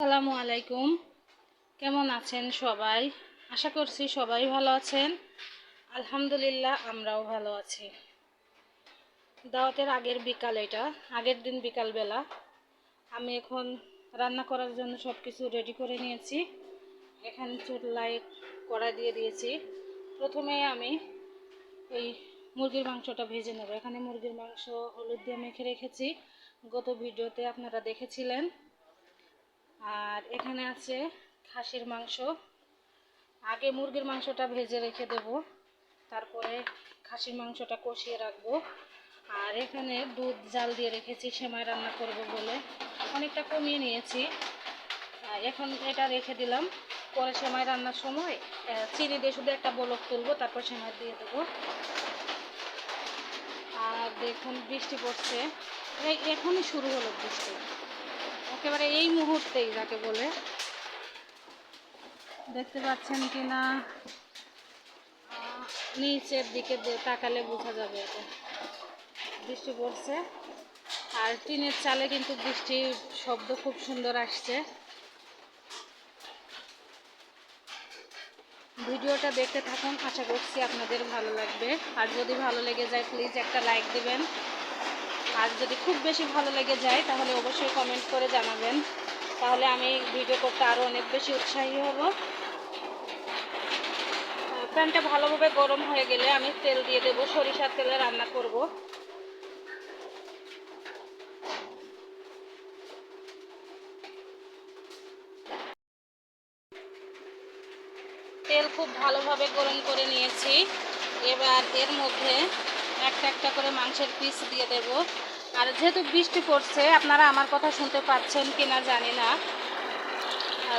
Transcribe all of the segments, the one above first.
আসসালামু আলাইকুম। কেমন আছেন সবাই? আশা করছি সবাই ভালো আছেন। আলহামদুলিল্লাহ, আমরাও ভালো আছি। দাওয়াতের আগের বিকাল এটা, আগের দিন বিকালবেলা। আমি এখন রান্না করার জন্য সব কিছু রেডি করে নিয়েছি। এখানে চুলায় কড়া দিয়ে দিয়েছি। প্রথমে আমি এই মুরগির মাংসটা ভেজে নেব। এখানে মুরগির মাংস হলুদ দিয়ে মেখে রেখেছি। গত ভিডিওতে আপনারা দেখেছিলেন। আর এখানে আছে খাসির মাংস। আগে মুরগির মাংসটা ভেজে রেখে দেব, তারপরে খাসির মাংসটা কষিয়ে রাখব। আর এখানে দুধ জাল দিয়ে রেখেছি, সেমাই রান্না করব বলে। অনেকটা কমিয়ে নিয়েছি। এখন এটা রেখে দিলাম। পরে সেমাই রান্নার সময় চিনি দিয়ে শুধু একটা বলক তুলবো, তারপর সেমাই দিয়ে দেবো। আর দেখুন, বৃষ্টি পড়ছে। এখনই শুরু হলো বৃষ্টি। একেবারে এই মুহূর্তেই যাকে বলে। দেখতে পাচ্ছেন কি না নিচের দিকে তাকালে বোঝা যাবে এটা। বৃষ্টি পড়ছে। আর টিনের চালে কিন্তু বৃষ্টির শব্দ খুব সুন্দর আসছে। ভিডিওটা দেখতে থাকুন। আশা করছি আপনাদের ভালো লাগবে। আর যদি ভালো লেগে যায় প্লিজ একটা লাইক দিবেন। আর যদি খুব বেশি ভালো লেগে যায়, তাহলে অবশ্যই কমেন্ট করে জানাবেন। তাহলে আমি ভিডিও করতে আরও অনেক বেশি উৎসাহী হব। প্যানটা ভালোভাবে গরম হয়ে গেলে আমি তেল দিয়ে দেবো, সরিষার তেলে রান্না করব। তেল খুব ভালোভাবে গরম করে নিয়েছি। এবার এর মধ্যে একটা একটা করে মাংসের পিস দিয়ে দেব। আর যেহেতু বৃষ্টি পড়ছে, আপনারা আমার কথা শুনতে পাচ্ছেন কি না জানি না।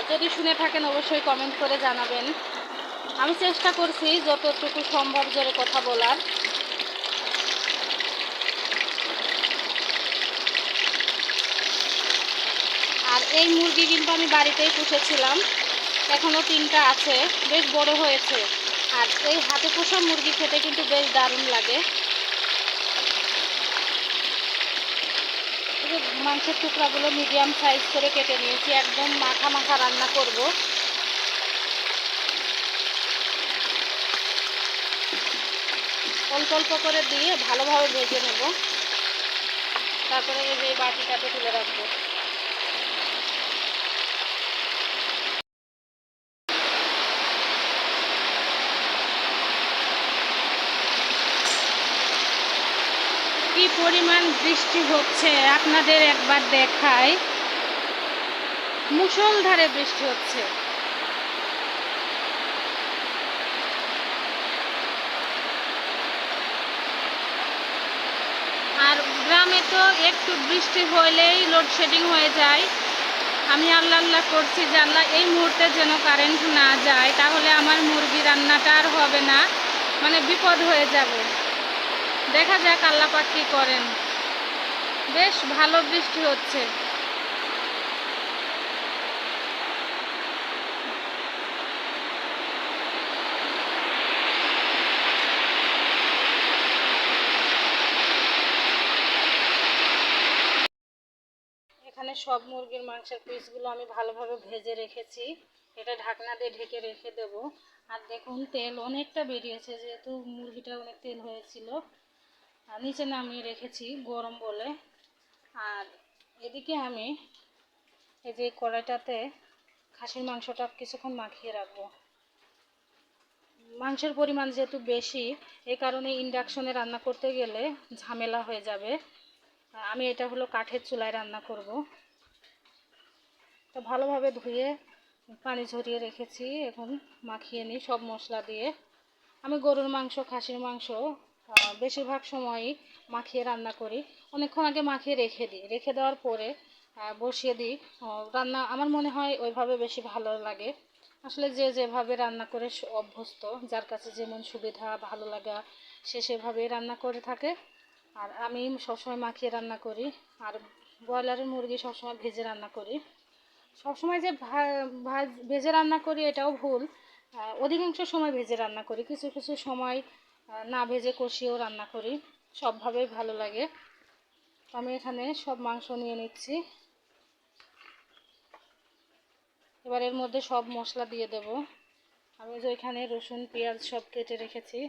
যদি শুনে থাকেন, অবশ্যই কমেন্ট করে জানাবেন। আমি চেষ্টা করছি যতটুকু সম্ভব জোরে কথা বলার। আর এই মুরগি কিন্তু আমি বাড়িতেই পুষেছিলাম। এখনও তিনটা আছে, বেশ বড় হয়েছে। আর এই হাতে পোষা মুরগি খেতে কিন্তু বেশ দারুণ লাগে এই যে মাংসের টুকরাগুলো মিডিয়াম সাইজ করে কেটে নিয়েছি, একদম মাখা মাখা রান্না করব। অল্প অল্প করে দিয়ে ভালোভাবে ভেজে নেব। তারপরে এই বাটিটাতে তুলে রাখব। পরিমাণ বৃষ্টি হচ্ছে, আপনাদের একবার দেখায় মুষলধারে বৃষ্টি হচ্ছে। আর গ্রামে তো একটু বৃষ্টি হলেই লোডশেডিং হয়ে যায়। আমি আল্লাহ আল্লাহ করছি যে আল্লাহ এই মুহূর্তে যেন কারেন্ট না যায়, তাহলে আমার মুরগি রান্নাটা আর হবে না মানে বিপদ হয়ে যাবে। দেখা যাক আল্লাহ পাক কি করেন। বেশ ভালো বৃষ্টি হচ্ছে। এখানে সব মুরগির মাংসের পিসগুলো আমি ভালোভাবে ভেজে রেখেছি। এটা ঢাকনা দিয়ে ঢেকে রেখে দেব। আর দেখুন, তেল অনেকটা বেরিয়েছে, যেহেতু মুরগিটা অনেক তেল হয়েছিল। নিচে নামিয়ে রেখেছি গরম বলে। আর এদিকে আমি এই যে কড়াইটাতে খাসির মাংসটা কিছুক্ষণ মাখিয়ে রাখব। মাংসের পরিমাণ যেহেতু বেশি এই কারণে ইন্ডাকশনে রান্না করতে গেলে ঝামেলা হয়ে যাবে। আমি এটা হলো কাঠের চুলায় রান্না করব। তো ভালোভাবে ধুয়ে পানি ঝরিয়ে রেখেছি, এখন মাখিয়ে নিই সব মশলা দিয়ে। আমি গরুর মাংস, খাসির মাংস বেশিরভাগ সময়ই মাখিয়ে রান্না করি। অনেকক্ষণ আগে মাখিয়ে রেখে দিই। রেখে দেওয়ার পরে বসিয়ে দিই। রান্না আমার মনে হয় ওইভাবে বেশি ভালো লাগে। আসলে যে যেভাবে রান্না করে অভ্যস্ত, যার কাছে যেমন সুবিধা, ভালো লাগা, সে সেভাবেই রান্না করে থাকে। আর আমি সবসময় মাখিয়ে রান্না করি। আর ব্রয়লারের মুরগি সবসময় ভেজে রান্না করি। সবসময় যে ভাজ- রান্না করি এটাও ভুল। অধিকাংশ সময় ভেজে রান্না করি। কিছু কিছু সময় না ভেজে কষিয়েও রান্না করি। সবভাবেই ভালো লাগে। আমি এখানে সব মাংস নিয়ে নিচ্ছি। এবার এর মধ্যে সব মশলা দিয়ে দেব। আমি যে এখানে রসুন, পেঁয়াজ সব কেটে রেখেছি।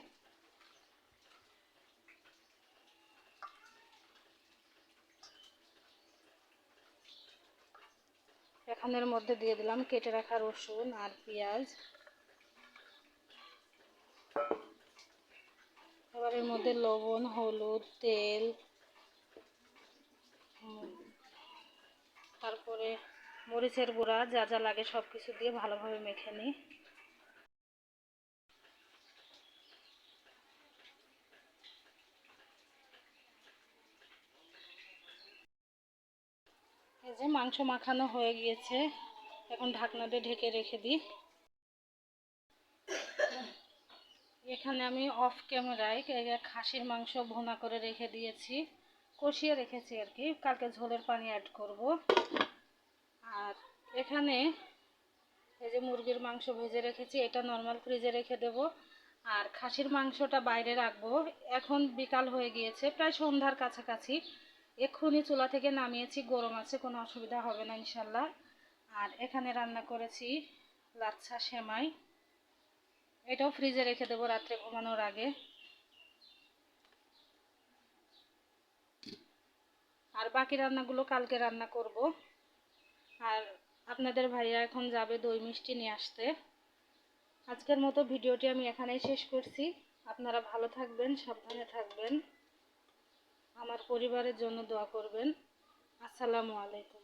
এখানের মধ্যে দিয়ে দিলাম কেটে রাখা রসুন আর পেঁয়াজ। এবার এর মধ্যে লবণ, হলুদ, তেল, তারপরে মরিচের গুঁড়া, যা যা লাগে সব কিছু দিয়ে ভালোভাবে মেখে নিই। এই যে মাংস মাখানো হয়ে গিয়েছে, এখন ঢাকনা দিয়ে ঢেকে রেখে দিই। এখানে আমি অফ ক্যামেরায় খাসির মাংস ভোনা করে রেখে দিয়েছি। কষিয়ে রেখেছি আর কি। কালকে ঝোলের পানি অ্যাড করব। আর এখানে এই যে মুরগির মাংস ভেজে রেখেছি, এটা নর্মাল ফ্রিজে রেখে দেব। আর খাসির মাংসটা বাইরে রাখব। এখন বিকাল হয়ে গিয়েছে, প্রায় সন্ধ্যার কাছাকাছি। এক্ষুনি চুলা থেকে নামিয়েছি, গরম আছে, কোনো অসুবিধা হবে না ইনশাল্লাহ। আর এখানে রান্না করেছি লাচ্ছা, সেমাই। এটাও ফ্রিজে রেখে দেবো রাত্রে ঘুমানোর আগে। আর বাকি রান্নাগুলো কালকে রান্না করব। আর আপনাদের ভাইয়া এখন যাবে দই মিষ্টি নিয়ে আসতে। আজকের মতো ভিডিওটি আমি এখানেই শেষ করছি। আপনারা ভালো থাকবেন, সাবধানে থাকবেন। আমার পরিবারের জন্য দোয়া করবেন। আসসালামু আলাইকুম।